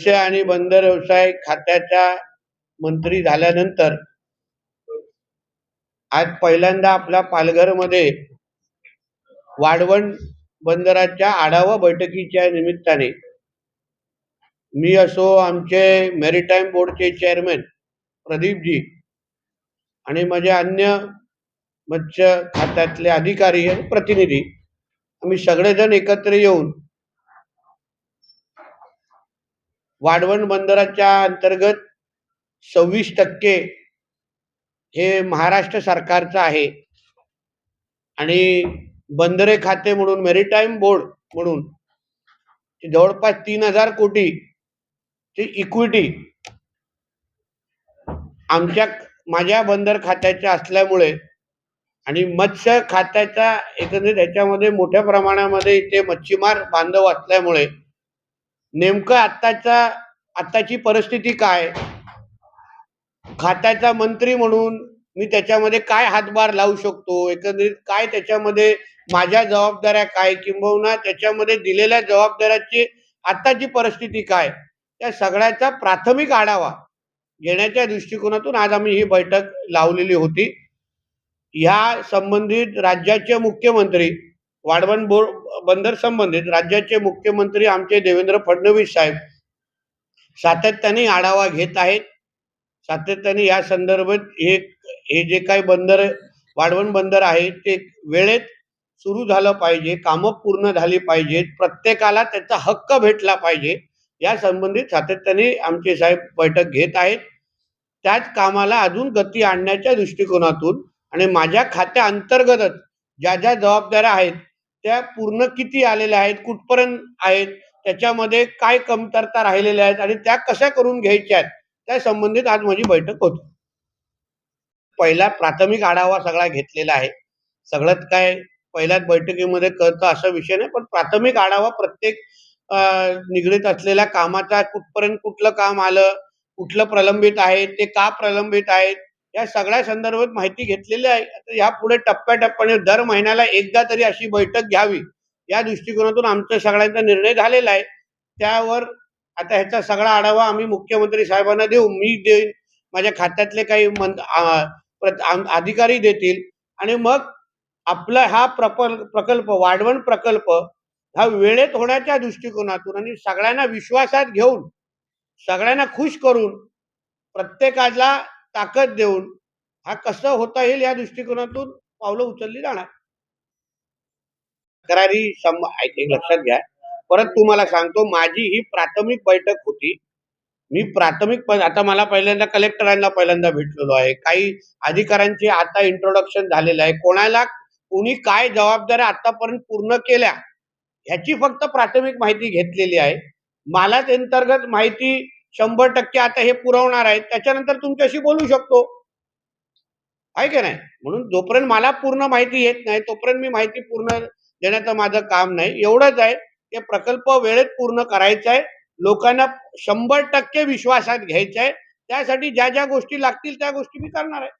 मत्स्य आणि बंदर व्यवसाय खात्याच्या मंत्री झाल्यानंतर आज पहिल्यांदा आपल्या पालघरमध्ये वाढवण बंदराच्या आढावा बैठकीच्या निमित्ताने मी असो आमचे मेरीटाईम बोर्डचे चेअरमॅन प्रदीपजी आणि माझे अन्य मत्स्य खात्यातले अधिकारी आणि प्रतिनिधी आम्ही सगळेजण एकत्र येऊन वाढवण बंदराच्या अंतर्गत सव्वीस टक्के हे महाराष्ट्र सरकारचं आहे. आणि बंदरे खाते म्हणून मेरीटाईम बोर्ड म्हणून जवळपास तीन हजार कोटी ची इक्विटी आमच्या माझ्या बंदर खात्याच्या असल्यामुळे आणि मत्स्य खात्याच्या एकंदरीत ह्याच्यामध्ये मोठ्या प्रमाणामध्ये इथे मच्छीमार बांधव असल्यामुळे नेमकं आत्ताच्या आत्ताची परिस्थिती काय? खात्याचा मंत्री म्हणून मी त्याच्यामध्ये काय हातभार लावू शकतो? एकंदरीत काय त्याच्यामध्ये माझ्या जबाबदाऱ्या काय किंबहुना त्याच्यामध्ये दिलेल्या जबाबदाऱ्याची आत्ताची परिस्थिती काय? त्या सगळ्याचा प्राथमिक आढावा घेण्याच्या दृष्टिकोनातून आज आम्ही ही बैठक लावलेली होती. ह्या संबंधित राज्याचे मुख्यमंत्री वाढवण बोर्ड बंदर संबंधित राज्याचे मुख्यमंत्री आमचे देवेंद्र फडणवीस साहेब सातत्याने आढावा घेत आहेत. सातत्याने या संदर्भात हे हे जे काही बंदर वाढवण बंदर आहे ते वेळेत सुरू झालं पाहिजे कामं पूर्ण झाली पाहिजेत. प्रत्येकाला त्याचा हक्क भेटला पाहिजे. या संबंधित सातत्याने आमचे साहेब बैठक घेत आहेत. त्याच कामाला अजून गती आणण्याच्या दृष्टिकोनातून आणि माझ्या खात्या अंतर्गतच ज्या ज्या जबाबदाऱ्या आहेत त्या पूर्ण किती आलेल्या आहेत कुठपर्यंत आहेत त्याच्यामध्ये काय कमतरता राहिलेल्या आहेत आणि त्या कशा करून घ्यायच्या आहेत त्या संबंधित आज माझी बैठक होती. पहिला प्राथमिक आढावा सगळा घेतलेला आहे. सगळ्यात काय पहिल्याच बैठकीमध्ये कळतं असा विषय नाही पण प्राथमिक आढावा प्रत्येक निगडीत असलेल्या कामाचा कुठपर्यंत कुठलं काम आलं कुठलं प्रलंबित आहे ते का प्रलंबित आहेत या सगळ्या संदर्भात माहिती घेतलेली आहे. आता यापुढे टप्प्याटप्प्याने दर महिन्याला एकदा तरी अशी बैठक घ्यावी. या दृष्टिकोनातून आमचा सगळ्यांचा निर्णय झालेला आहे. त्यावर आता ह्याचा सगळा आढावा आम्ही मुख्यमंत्री साहेबांना देऊ. मी देईन. माझ्या खात्यातले काही मंत अधिकारी देतील. आणि मग आपला हा प्रकल्प प्रकल्प वाढवण प्रकल्प हा वेळेत होण्याच्या दृष्टिकोनातून आणि सगळ्यांना विश्वासात घेऊन सगळ्यांना खुश करून प्रत्येकाला ताकद देऊन हा कसं होता येईल या दृष्टिकोनातून पावलं उचलली जाणार. तक्रारी सम लक्षात घ्या. परत तुम्हाला सांगतो माझी ही प्राथमिक बैठक होती. मी प्राथमिक आता मला पहिल्यांदा कलेक्टरांना पहिल्यांदा भेटलेलो आहे. काही अधिकाऱ्यांचे आता इंट्रोडक्शन झालेलं आहे. कोणाला कोणी काय जबाबदाऱ्या आतापर्यंत पूर्ण केल्या ह्याची फक्त प्राथमिक माहिती घेतलेली आहे. मला अंतर्गत माहिती शंभर टक्के आता हे पुरवणार आहेत. त्याच्यानंतर तुमच्याशी बोलू शकतो. आहे की नाही? म्हणून जोपर्यंत मला पूर्ण माहिती येत नाही तोपर्यंत मी माहिती पूर्ण देण्याचं माझं काम नाही. एवढंच आहे की प्रकल्प वेळेत पूर्ण करायचा आहे. लोकांना शंभर टक्के विश्वासात घ्यायचा आहे. त्यासाठी ज्या ज्या गोष्टी लागतील त्या गोष्टी मी करणार आहे.